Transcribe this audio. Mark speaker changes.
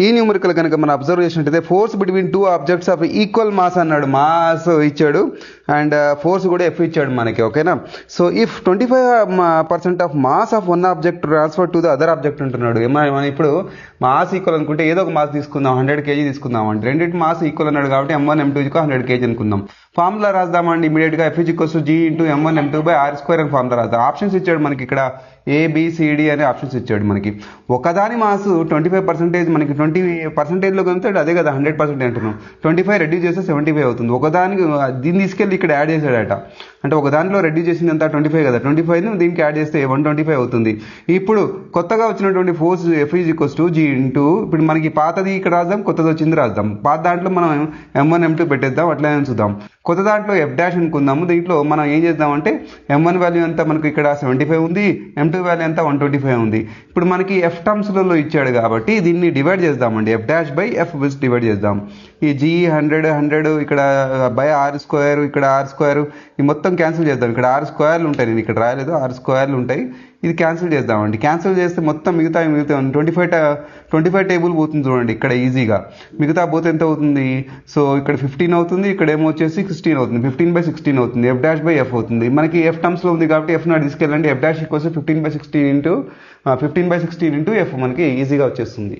Speaker 1: ఈ న్యూమరికల్ కనుక మనం అబ్జర్వ్ చేసినట్టయితే force between two objects of equal mass అన్నాడు. మాస్ ఇచ్చాడు. అండ్ ఫోర్స్ uh, కూడా ఎఫ్ ఇచ్చాడు మనకి ఓకేనా? So if twenty five percent of mass of one object transfer to the other object ఉంటున్నాడు మనం ఇప్పుడు మాస్ ఈక్వల్ అనుకుంటే ఏదో ఒక మాస్ తీసుకుందాం హండ్రెడ్ కేజీ తీసుకుందాం అంటే. రెండింటి మాస్ ఈక్వల్ అన్నాడు కాబట్టి ఎం వన్ ఎం టూకి హండ్రెడ్ కేజీ అనుకుందాం. ఫార్ములా రాద్దామండి ఇమీడియట్గా F equals G into M one M two by R square అని ఫార్ములా రాద్దాం. ఆప్షన్స్ ఇచ్చాడు మనకి ఇక్కడ ఏబిసిడి అనే ఆప్షన్స్ ఇచ్చాడు మనకి. ఒకదాని మాస్ ట్వంటీ ఫైవ్ పర్సెంటేజ్ మనకి ట్వంటీ పర్సెంటేజ్లో కనుతాడు అదే కదా హండ్రెడ్ పర్సెంట్ అంటున్నాం. ట్వంటీ ఫైవ్ రెడ్యూస్ చేస్తే సెవెంటీ ఫైవ్ అవుతుంది. ఒకదానికి దీన్ని తీసుకెళ్ళి ఇక్కడ యాడ్ చేశాడట. అంటే ఒక దాంట్లో రెడ్యూస్ చేసింది అంతా ట్వంటీ ఫైవ్ కదా. ట్వంటీ ఫైవ్ దీనికి యాడ్ చేస్తే వన్ ట్వంటీ ఫైవ్ అవుతుంది. ఇప్పుడు కొత్తగా వచ్చినటువంటి force F is equals to G into ఇప్పుడు మనకి పాతది ఇక్కడ రాద్దాం కొత్తది వచ్చింది రాద్దాం. పాత దాంట్లో మనం ఎం వన్ ఎం టూ పెట్టేద్దాం అట్లనే చూద్దాం. కొత్త దాంట్లో ఎఫ్ డాష్ అనుకుందాము. దీంట్లో మనం ఏం చేద్దామంటే ఎం వన్ వాల్యూ అంతా మనకి ఇక్కడ సెవెంటీ ఫైవ్ ఉంది ఎం టూ వాల్యూ అంతా వన్ ట్వంటీ ఫైవ్ ఉంది. ఇప్పుడు మనకి ఎఫ్ టర్మ్స్లలో ఇచ్చాడు కాబట్టి దీన్ని డివైడ్ చేద్దామండి. ఎఫ్ డాష్ బై ఎఫ్ విస్ డివైడ్ చేద్దాం. ఈ జీ హండ్రెడ్ హండ్రెడ్ ఇక్కడ బై ఆర్ స్క్వేర్ ఇక్కడ ఆర్ స్క్వేర్ ఈ మొత్తం క్యాన్సిల్ చేద్దాం. ఇక్కడ ఆరు స్క్వేర్లు ఉంటాయి నేను ఇక్కడ రాయలేదు. ఆరు స్క్వేర్లు ఉంటాయి. ఇది క్యాన్సిల్ చేద్దామండి. క్యాన్సిల్ చేస్తే మొత్తం మిగతా మిగతా twenty five twenty five table పోతుంది చూడండి ఇక్కడ ఈజీగా. మిగతా పోతే ఎంత అవుతుంది? సో ఇక్కడ ఫిఫ్టీన్ అవుతుంది ఇక్కడ ఏమో వచ్చేసి సిక్స్టీన్ అవుతుంది. ఫిఫ్టీన్ బై సిక్స్టీన్ అవుతుంది. ఎఫ్ డాష్ బై ఎఫ్ అవుతుంది. మనకి ఎఫ్ టర్మ్స్లో ఉంది కాబట్టి ఎఫ్ నాట్ తీసుకెళ్ళండి. F dash equals fifteen by sixteen into fifteen by sixteen into F మనకి ఈజీగా వచ్చేస్తుంది.